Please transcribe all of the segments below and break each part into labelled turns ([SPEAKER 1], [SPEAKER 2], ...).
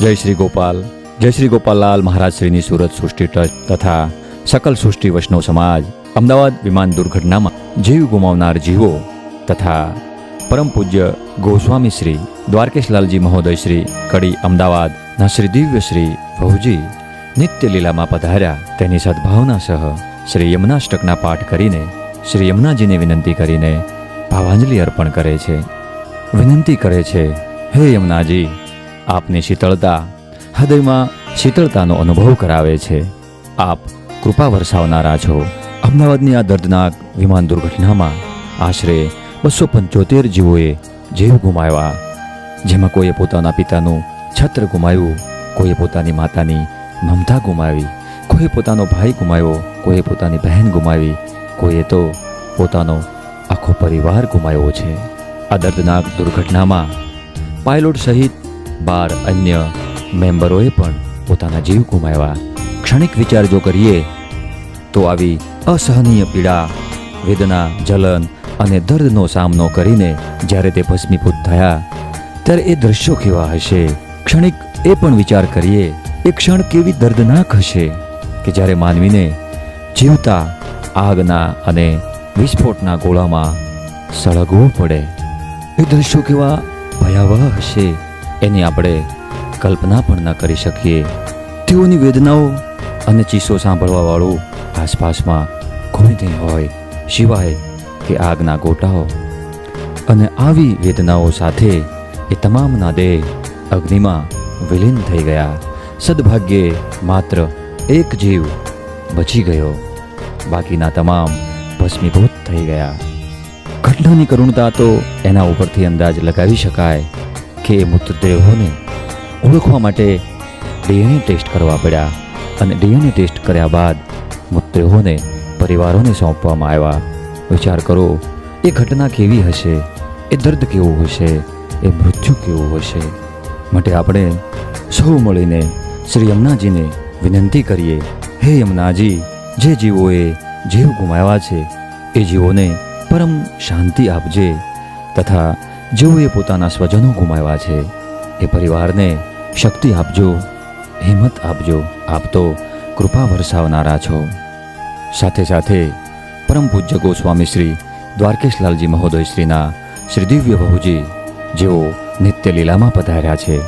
[SPEAKER 1] જય શ્રી ગોપાલ. જય શ્રી ગોપાલલાલ મહારાજ શ્રીની સુરત સૃષ્ટિ ટ્રસ્ટ તથા સકલ સૃષ્ટિ વૈષ્ણવ સમાજ, અમદાવાદ વિમાન દુર્ઘટનામાં જીવ ગુમાવનાર જીવો તથા પરમ પૂજ્ય ગોસ્વામી શ્રી દ્વારકેશલાલજી મહોદય શ્રી કડી અમદાવાદના શ્રી દિવ્ય શ્રી ભહુજી નિત્ય લીલામાં પધાર્યા. તેની સદભાવના સહ શ્રી યમુનાષ્ટકના પાઠ કરીને, શ્રી યમુનાજીને વિનંતી કરીને ભાવાંજલિ અર્પણ કરે છે. વિનંતી કરે છે, હે યમુનાજી આપની શીતળતા, હૃદયમાં શીતળતાનો અનુભવ કરાવે છે. આપ કૃપા વરસાવનારા છો. અમદાવાદની આ દર્દનાક વિમાન દુર્ઘટનામાં આશરે બસો પંચોતેર જીવોએ જીવ ગુમાવ્યા. જેમાં કોઈએ પોતાના પિતાનું છત્ર ગુમાવ્યું, કોઈએ પોતાની માતાની મમતા ગુમાવી, કોઈએ પોતાનો ભાઈ ગુમાવ્યો, કોઈએ પોતાની બહેન ગુમાવી, કોઈએ તો પોતાનો આખો પરિવાર ગુમાવ્યો છે. આ દર્દનાક દુર્ઘટનામાં પાયલોટ સહિત બાર અન્ય મેમ્બરોએ પણ પોતાના જીવ ગુમાવ્યા. ક્ષણિક વિચાર જો કરીએ, તો આવી અસહનીય પીડા, વેદના, જલન અને દર્દનો સામનો કરીને જ્યારે તે ભસ્મીભૂત થયા, ત્યારે એ દ્રશ્યો કેવા હશે? ક્ષણિક એ પણ વિચાર કરીએ, એ ક્ષણ કેવી દર્દનાક હશે કે જ્યારે માનવીને જીવતા આગના અને વિસ્ફોટના ગોળામાં સળગવું પડે? એ દ્રશ્યો કેવા ભયાવહ હશે? એની આપણે કલ્પના પણ ન કરી શકીએ. તેઓની વેદનાઓ અને ચીસો સાંભળવાવાળું આસપાસમાં કોઈ નહીં હોય, સિવાય કે આગના ગોટાઓ. અને આવી વેદનાઓ સાથે એ તમામના દેહ અગ્નિમાં વિલીન થઈ ગયા. સદભાગ્યે માત્ર એક જીવ બચી ગયો. બાકીના તમામ ભસ્મીભૂત થઈ ગયા. ઘટનાની કરુણતા તો એના ઉપરથી અંદાજ લગાવી શકાય. કે મૃતદેહોને ઓળખવા માટે ડીએનએ ટેસ્ટ કરવા પડ્યા અને ડીએનએ ટેસ્ટ કર્યા બાદ મૃતદેહોને પરિવારોને સોંપવામાં આવ્યા. વિચાર કરો, એ ઘટના કેવી હશે? એ દર્દ કેવું હશે? એ મૃત્યુ કેવું હશે? માટે આપણે સૌ મળીને શ્રી યમુનાજીને વિનંતી કરીએ, હે યમુનાજી, જે જીવોએ જીવ ગુમાવ્યા છે, એ જીવોને પરમ શાંતિ આપજે તથા જેઓએ પોતાના સ્વજનો ગુમાવ્યા છે, એ પરિવારને શક્તિ આપજો, હિંમત આપજો, આપ તો કૃપા વરસાવનારા છો. સાથે સાથે પરમ પૂજ્ય ગોસ્વામી શ્રી દ્વારકેશલાલજી મહોદય શ્રીના શ્રી દિવ્ય બહુજી, જેઓ નિત્ય લીલામાં પધાર્યા છે,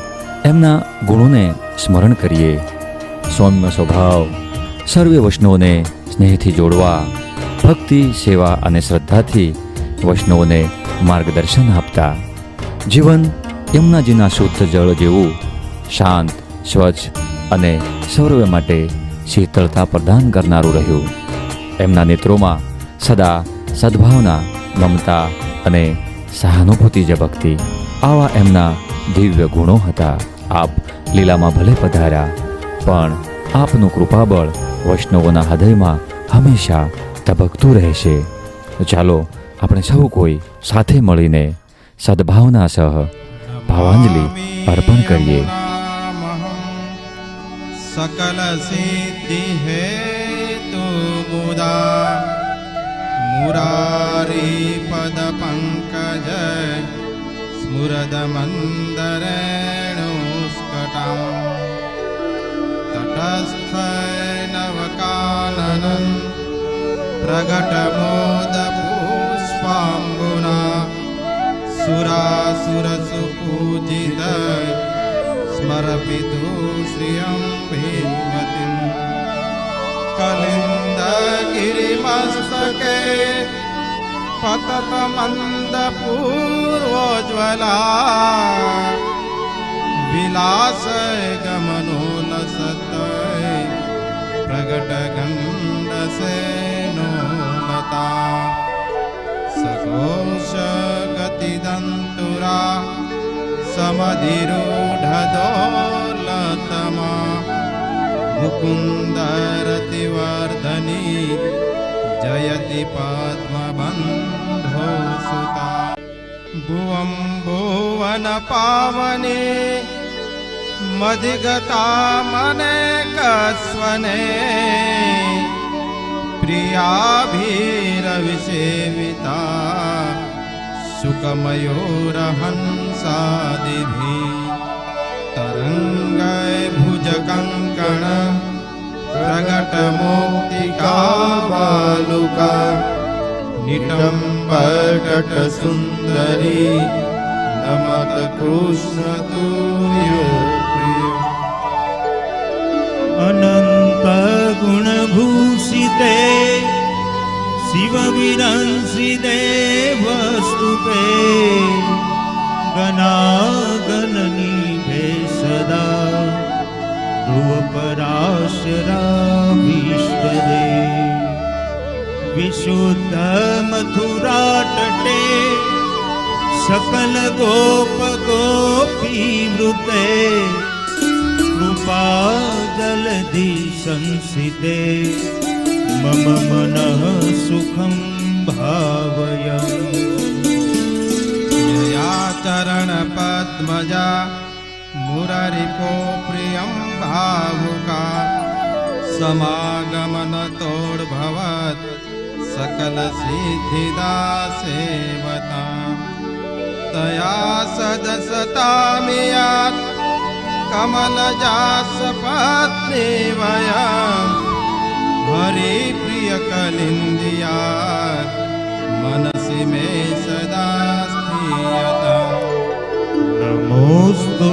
[SPEAKER 1] એમના ગુણોને સ્મરણ કરીએ. સૌમ્ય સ્વભાવ, સર્વે વૈષ્ણવોને સ્નેહથી જોડવા, ભક્તિ, સેવા અને શ્રદ્ધાથી વૈષ્ણવોને માર્ગદર્શન આપતા. જીવન યમુનાજીના શુદ્ધ જળ જેવું શાંત, સ્વચ્છ અને સૌરવ માટે શીતળતા પ્રદાન કરનારું રહ્યું. એમના નેત્રોમાં સદા સદભાવના, મમતા અને સહાનુભૂતિ ઝબકતી આવા એમના દિવ્ય ગુણો હતા. આપ લીલામાં ભલે પધાર્યા, પણ આપનું કૃપાબળ વૈષ્ણવોના હૃદયમાં હંમેશા ધબકતું રહેશે. ચાલો આપણે સૌ કોઈ સાથે મળીને સદભાવના સહ ભાવાંજલિ અર્પણ કરીએ.
[SPEAKER 2] સકલ સિદ્ધિ હે મુદા મુરારી પદ પંકજ સ્મુરદ મંદરેણુષ્કટમ તટસ્થ નવકાનન પ્રગટ મોદપૂ सुरासुरसु सुरासुरसुपूजित स्मरपितु श्रियं भीमतिं। कलिन्दगिरिमस्तके। पततमन्दपूर्वोज्ज्वला। पूर्वोज्ज्वला विलास गमनो लसतय गतिदन्तुरा समधिरूढदोलतमा मुकुन्दरतिवर्धनी जयति पद्मबन्धो सुता भुवं भुवन पावने मधिगता मनेकस्वने प्रियाभिरविसेविता सुखमयोरहंसादिभिः तरङ्गभुज कङ्कण प्रकट मोक्तिका बालुका निटम्बट नमत कृष्ण
[SPEAKER 3] तुयो अनन्तगुणभू शिवविरंसिदेवस्तुके गणागणनिभे सदा ध्रुवपराशराभिष्टदे। विशुद्धमथुरातटे सकलगोपगोपीवृते। गोपगोपीलपे कृपादलदि संसिते मम मनः सुखं भावयम्
[SPEAKER 2] यया चरणपद्मजा मुररिपो प्रियं भावुका। समागमनतोड्भवत् सकलसिद्धिदा सेवता तया सदसतामियात् कमलजासपत्नी वया हरिप्रियकलिन्द्रियात् मनसि मे सदा स्थीयता
[SPEAKER 3] नमोऽस्तु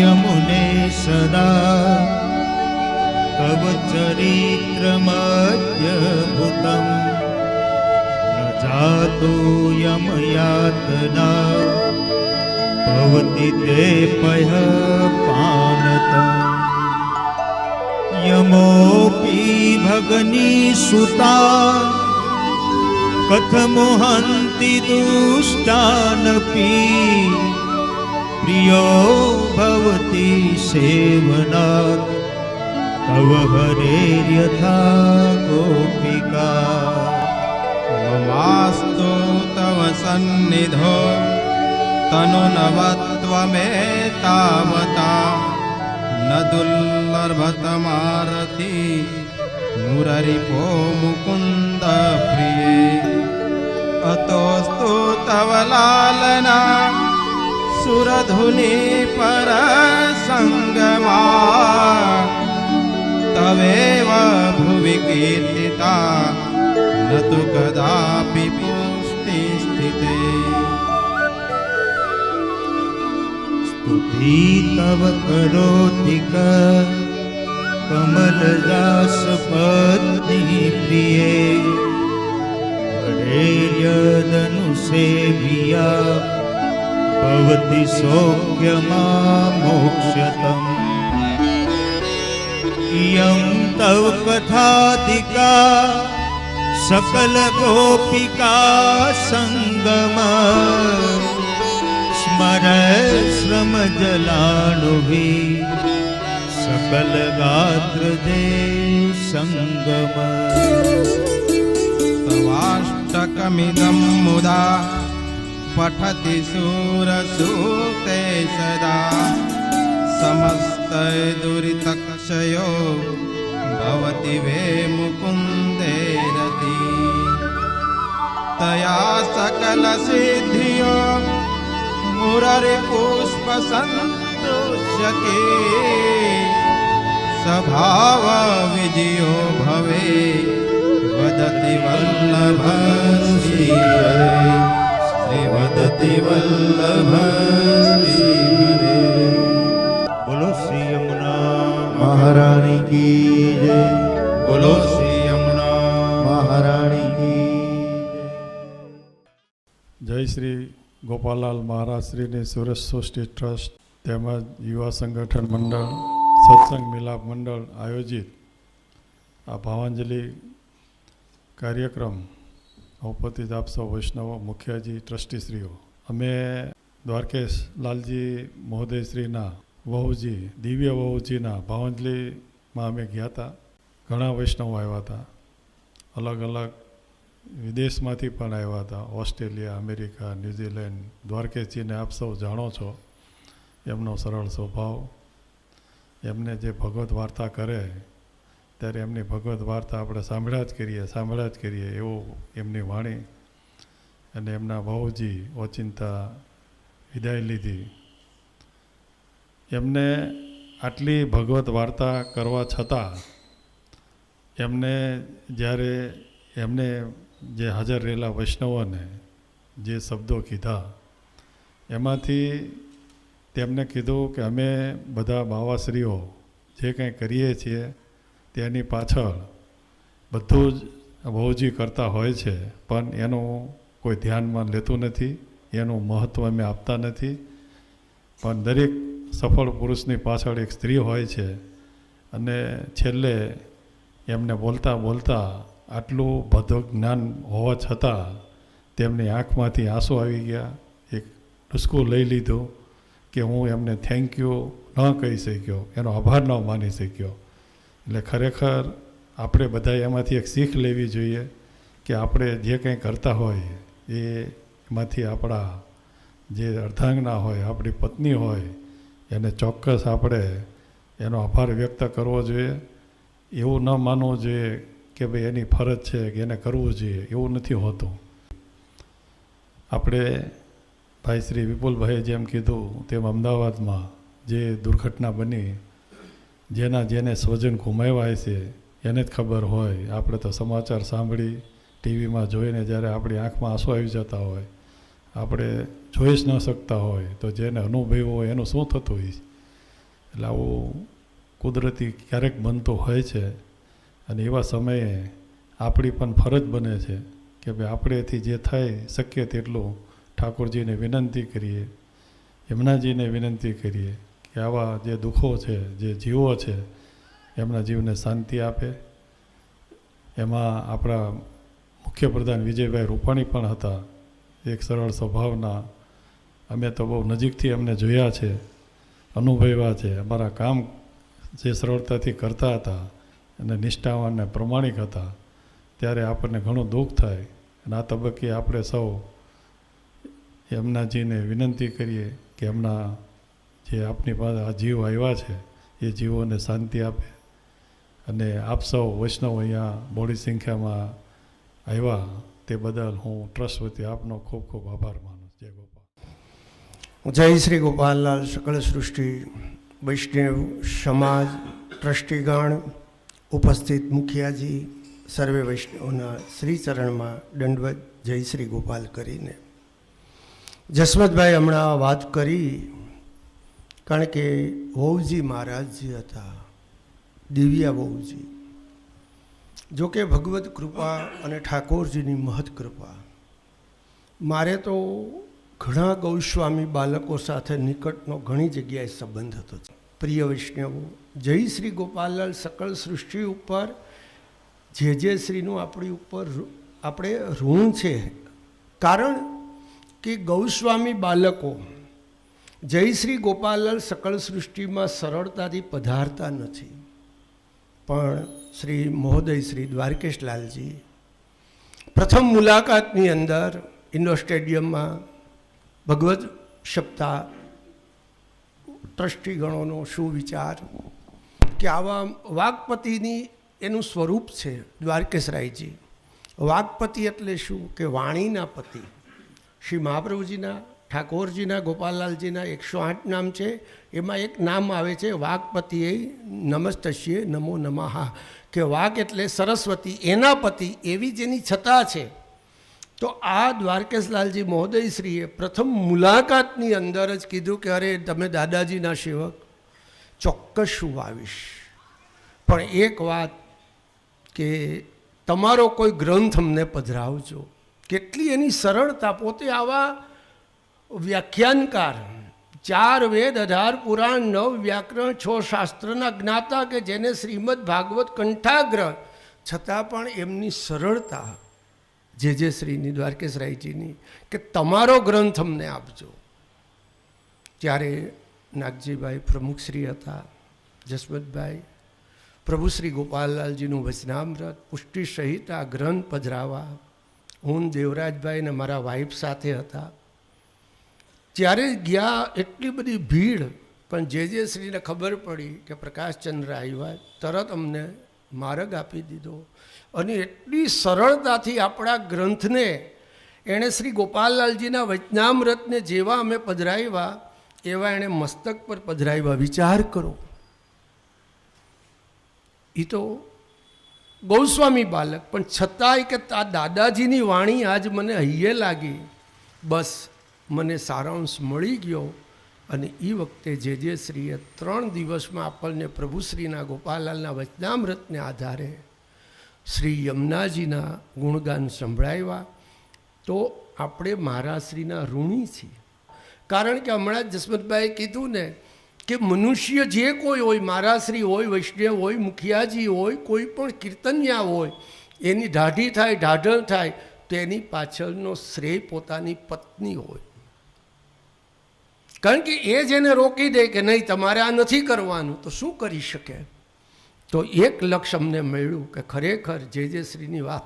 [SPEAKER 3] यमुने सदा तव चरित्रमद्यभुतम् न जातो यमयातना भवति ते पयः पानतम् यमोऽपि भगनीसुता कथमुहन्ति दुष्टानपि। प्रियो भवति सेवनात्। तव हरेर्यथा गोपिका।
[SPEAKER 2] ममास्तु तव सन्निधो। तनुनवत्वमेतावता न दुर्लभतमारति मुररिपो मुकुन्द प्रिये अतोऽस्तु तव लालना सुरधुनि परसङ्गमा। तवेव भुवि कीर्तिता न तु कदापि
[SPEAKER 3] पुत्री तव करोतिका। कमलदासपतिप्रिये हरे यदनुसेवया भवति सौख्यमामोक्षतम् इयं तव कथादिका सकलगोपिका सङ्गमा। श्रम जलाणुभि सकल गात्र दे सङ्गम
[SPEAKER 2] तवाष्टकमिदं मुदा पठति सूरसूते सदा। समस्त दुरितक्षयो भवति वे मुकुन्देरति तया सकलसिद्धियो मुररिपुष्पसन्तोषके सभाव विजयो भवे। वदति वल्लभ श्री वदति वल्लभ
[SPEAKER 3] बोलो श्री यमुना।
[SPEAKER 4] महारानी की जय।
[SPEAKER 2] बोलो श्री यमुना।
[SPEAKER 4] महारानी की
[SPEAKER 5] जय श्री ગોપાલાલ મહારાજ શ્રીની સુરત સૃષ્ટિ ટ્રસ્ટ તેમજ યુવા સંગઠન મંડળ, સત્સંગ મિલાપ મંડળ આયોજિત આ ભાવાંજલિ કાર્યક્રમ ઉપસ્થિત આપ સૌ વૈષ્ણવો, મુખ્યજી, ટ્રસ્ટીશ્રીઓ. અમે દ્વારકેશ લાલજી મહોદયશ્રીના વહુજી, દિવ્ય વહુજીના ભાવાંજલિમાં અમે ગયા હતા. ઘણા વૈષ્ણવો આવ્યા હતા. અલગ અલગ વિદેશમાંથી પણ આવ્યા હતા. ઓસ્ટ્રેલિયા, અમેરિકા, ન્યૂઝીલેન્ડ દ્વારકેશજીને આપ સૌ જાણો છો એમનો સરળ સ્વભાવ. એમને જે ભગવત વાર્તા કરે, ત્યારે એમની ભગવત વાર્તા આપણે સાંભળ્યા જ કરીએ, સાંભળ્યા જ કરીએ એવું એમની વાણી અને એમના ભાઉજી ઓચિંતા વિદાય લીધી. એમને આટલી ભગવત વાર્તા કરવા છતાં એમને જ્યારે એમને જે હાજર રહેલા વૈષ્ણવોને જે શબ્દો કીધા, એમાંથી તેમને કીધું કે અમે બધા બાવાશ્રીઓ જે કંઈ કરીએ છીએ તેની પાછળ બધું જ બહુજી કરતા હોય છે, પણ એનું કોઈ ધ્યાનમાં લેતું નથી, એનું મહત્ત્વ અમે આપતા નથી. પણ દરેક સફળ પુરુષની પાછળ એક સ્ત્રી હોય છે અને છેલ્લે એમને બોલતા બોલતા આટલું બધું જ્ઞાન હોવા છતાં તેમની આંખમાંથી આંસુ આવી ગયા. એક ડુસકું લઈ લીધું કે હું એમને થેન્ક યુ ન કહી શક્યો. એનો આભાર ન માની શક્યો. એટલે ખરેખર આપણે બધા એમાંથી એક શીખ લેવી જોઈએ કે આપણે જે કંઈ કરતા હોય એમાંથી આપણા જે અર્ધાંગના હોય, આપણી પત્ની હોય, એને ચોક્કસ આપણે એનો આભાર વ્યક્ત કરવો જોઈએ. એવું ન માનવું જોઈએ કે ભાઈ એની ફરજ છે કે એને કરવું જોઈએ, એવું નથી હોતું. આપણે ભાઈ શ્રી વિપુલભાઈએ જેમ કીધું તેમ અમદાવાદમાં જે દુર્ઘટના બની, જેના જેને સ્વજન ગુમાવ્યા છે, એને જ ખબર હોય. આપણે તો સમાચાર સાંભળી, ટીવીમાં જોઈને જ્યારે આપણી આંખમાં આંસુ આવી જતા હોય, આપણે જોઈ જ ન શકતા હોય, તો જેને અનુભવ્યો હોય એનું શું થતું હોય? એટલે આવું કુદરતી ક્યારેક બનતું હોય છે. અને એવા સમયે આપણી પણ ફરજ બને છે કે ભાઈ આપણેથી જે થાય શક્ય તેટલું ઠાકોરજીને વિનંતી કરીએ એમનાજીને વિનંતી કરીએ કે આવા જે દુઃખો છે, જે જીવો છે, એમના જીવને શાંતિ આપે. એમાં આપણા મુખ્યપ્રધાન વિજયભાઈ રૂપાણી પણ હતા, એક સરળ સ્વભાવના. અમે તો બહુ નજીકથી અમને જોયા છે, અનુભવ્યા છે. અમારા કામ જે સરળતાથી કરતા હતા અને નિષ્ઠાવાન અને પ્રમાણિક હતા, ત્યારે આપણને ઘણું દુઃખ થાય. અને આ તબક્કે આપણે સૌ એમનાજીને વિનંતી કરીએ કે એમના જે આપની પાસે આ જીવ આવ્યા છે, એ જીવોને શાંતિ આપે. અને આપ સૌ વૈષ્ણવ અહીંયા મોડી સંખ્યામાં આવ્યા, તે બદલ હું ટ્રસ્ટ વતી આપનો ખૂબ ખૂબ આભાર માનું. જય ગોપાલ.
[SPEAKER 6] જય શ્રી ગોપાલલાલ, સકળ સૃષ્ટિ, વૈષ્ણવ સમાજ, ટ્રસ્ટીગણ ઉપસ્થિત મુખિયાજી, સર્વે વૈષ્ણવના શ્રીચરણમાં દંડવત જય શ્રી ગોપાલ કરીને. જસવંતભાઈ હમણાં વાત કરી, કારણ કે વહુજી મહારાજજી હતા, દિવ્યા વહુજી જોકે ભગવત કૃપા અને ઠાકોરજીની મહત કૃપા. મારે તો ઘણા ગૌસ્વામી બાળકો સાથે નિકટનો ઘણી જગ્યાએ સંબંધ હતો. પ્રિય વૈષ્ણવો જય શ્રી ગોપાલલાલ સકળ સૃષ્ટિ ઉપર, જે જે શ્રીનું આપણી ઉપર આપણે ઋણ છે. કારણ કે ગૌસ્વામી બાળકો જય શ્રી ગોપાલલાલ સકળ સૃષ્ટિમાં સરળતાથી પધારતા નથી. પણ શ્રી મહોદય શ્રી દ્વારકેશલાલજી પ્રથમ મુલાકાતની અંદર ઇન્ડોર સ્ટેડિયમમાં ભગવત સપ્તાહ ટ્રસ્ટીગણોનો શું વિચાર કે આવા વાઘપતિની એનું સ્વરૂપ છે દ્વારકેશરાયજી. વાઘપતિ એટલે શું? કે વાણીના પતિ. શ્રી મહાપ્રભુજીના, ઠાકોરજીના, ગોપાલલાલજીના એકસો આઠ નામ છે. એમાં એક નામ આવે છે વાઘપતિએ નમસ્તશ્યે નમો નમઃ. કે વાઘ એટલે સરસ્વતી, એના પતિ, એવી જેની છતા છે. તો આ દ્વારકેશલાલજી મહોદયશ્રીએ પ્રથમ મુલાકાતની અંદર જ કીધું કે અરે તમે દાદાજીના સેવક. ચોક્કસ શું આવીશ પણ એક વાત કે તમારો કોઈ ગ્રંથ અમને પધરાવજો. કેટલી એની સરળતા, પોતે આવા વ્યાખ્યાનકાર, ચાર વેદ, અઢાર પુરાણ, નવ વ્યાકરણ, છ શાસ્ત્રના જ્ઞાતા કે જેને શ્રીમદ ભાગવત કંઠાગ્રહ, છતાં પણ એમની સરળતા, જે જે શ્રીની દ્વારકેશ રાયજીની, કે તમારો ગ્રંથ અમને આપજો. ત્યારે નાગજીભાઈ પ્રમુખશ્રી હતા, જસવંતભાઈ પ્રભુ શ્રી ગોપાલલાલજીનું વચનામૃત, પુષ્ટિ સહિત આ ગ્રંથ પધરાવા, હું દેવરાજભાઈ ને મારા વાઈફ સાથે હતા. ત્યારે ગયા એટલી બધી ભીડ, પણ જે જે શ્રીને ખબર પડી કે પ્રકાશચંદ્ર આવ્યા, તરત અમને માર્ગ આપી દીધો. અને એટલી સરળતાથી આપણા ગ્રંથને, એણે શ્રી ગોપાલલાલજીના વચનામૃતને જેવા અમે પધરાવ્યા એવા એણે મસ્તક પર પધરાવ્યા વિચાર કરો. એ તો ગૌસ્વામી બાલક, પણ છતાંય કે આ દાદાજીની વાણી આજ મને હૈયે લાગી. બસ મને સારાંશ મળી ગયો અને એ વખતે જે જે શ્રીએ ત્રણ દિવસમાં આપણને પ્રભુશ્રીના ગોપાલાલના વચનામૃતને આધારે શ્રી યમુનાજીના ગુણગાન સંભળાવ્યા. તો આપણે મહારાજશ્રીના ઋણી છીએ. કારણ કે હમણાં જસવંતભાઈએ કીધું ને કે મનુષ્ય જે કોઈ હોય, મારાશ્રી હોય, વૈષ્ણવ હોય, મુખિયાજી હોય, કોઈ પણ કીર્તનિયા હોય, એની ઢાઢી થાય ઢાઢળ થાય, તો એની પાછળનો શ્રેય પોતાની પત્ની હોય. કારણ કે એ જેને રોકી દે કે નહીં, તમારે આ નથી કરવાનું, તો શું કરી શકે? તો એક લક્ષ અમને મળ્યું કે ખરેખર જે જે શ્રીની વાત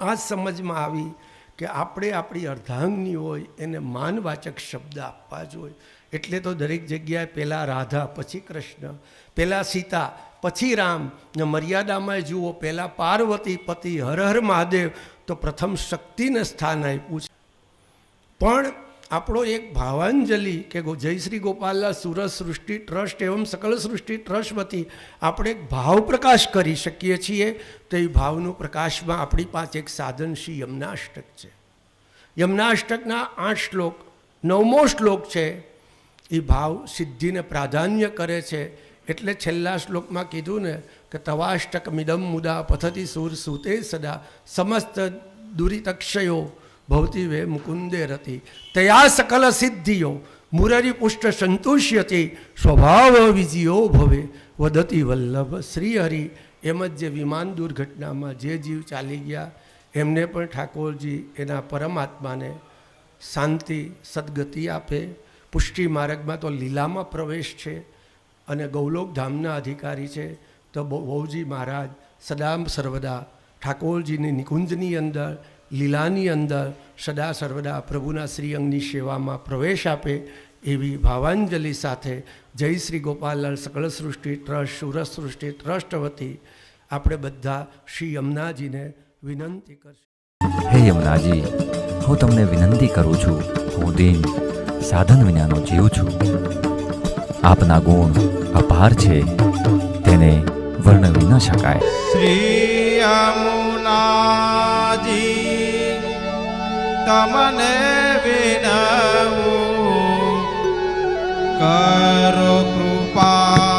[SPEAKER 6] આ સમજમાં આવી કે આપણે આપણી અર્ધાંગની હોય, એને માનવાચક શબ્દ આપવા જોઈએ. એટલે તો દરેક જગ્યાએ પહેલાં રાધા, પછી કૃષ્ણ પહેલાં સીતા, પછી રામ. ને મર્યાદામાં જુઓ પહેલાં પાર્વતી, પતિ, હર હર મહાદેવ, તો પ્રથમ શક્તિને સ્થાન આપ્યું છે. પણ આપણો એક ભાવાંજલિ કે જય શ્રી ગોપાલના સુરત સૃષ્ટિ, ટ્રસ્ટ એવમ સકલ સૃષ્ટિ, ટ્રસ્ટ વતી આપણે એક ભાવ પ્રકાશ કરી શકીએ છીએ. તો એ ભાવનું પ્રકાશમાં આપણી પાસે એક સાધન શ્રી યમનાષ્ટક છે. યમનાષ્ટકના આઠ શ્લોક, નવમો શ્લોક છે. એ ભાવ સિદ્ધિને પ્રાધાન્ય કરે છે. એટલે છેલ્લા શ્લોકમાં કીધું ને કે તવાષ્ટક મિદમ મુદા પથતી સુર સુતે સદા, સમસ્ત દુરિતક્ષયો ભવતી વે મુકુંદે રતિ. તયા સકલ સિદ્ધિઓ, મુરરી પુષ્ટ સંતુષ્યતી, સ્વભાવ વિજયો ભવે. વદતી વલ્લભ શ્રીહરિ. એમ જ જે વિમાન દુર્ઘટનામાં જે જીવ ચાલી ગયા, એમને પણ ઠાકોરજી એના પરમાત્માને શાંતિ, સદગતિ આપે. પુષ્ટિ માર્ગમાં તો લીલામાં પ્રવેશ છે અને ગૌલોક ધામના અધિકારી છે. તો બહુ- બહુજી મહારાજ સદામ સર્વદા ઠાકોરજીની નિકુંજની અંદર લીલાની અંદર સદા સર્વદા પ્રભુના શ્રી અંગની સેવામાં પ્રવેશ આપે એવી ભાવાંજલિ સાથે જય શ્રી ગોપાલલાલ સકળ સૃષ્ટિ ટ્રસ્ટ સુરત સૃષ્ટિ ટ્રસ્ટ વતી આપણે બધા શ્રી યમુનાજીને વિનંતી કરશું.
[SPEAKER 1] હે યમુનાજી હું તમને વિનંતી કરું છું હું દિન સાધન વિનાનો જીવ છું. આપના ગુણ અપાર છે તેને વર્ણવી ન શકાય.
[SPEAKER 2] શ્રી યમુનાજી તમને વિનવું. કરો કૃપા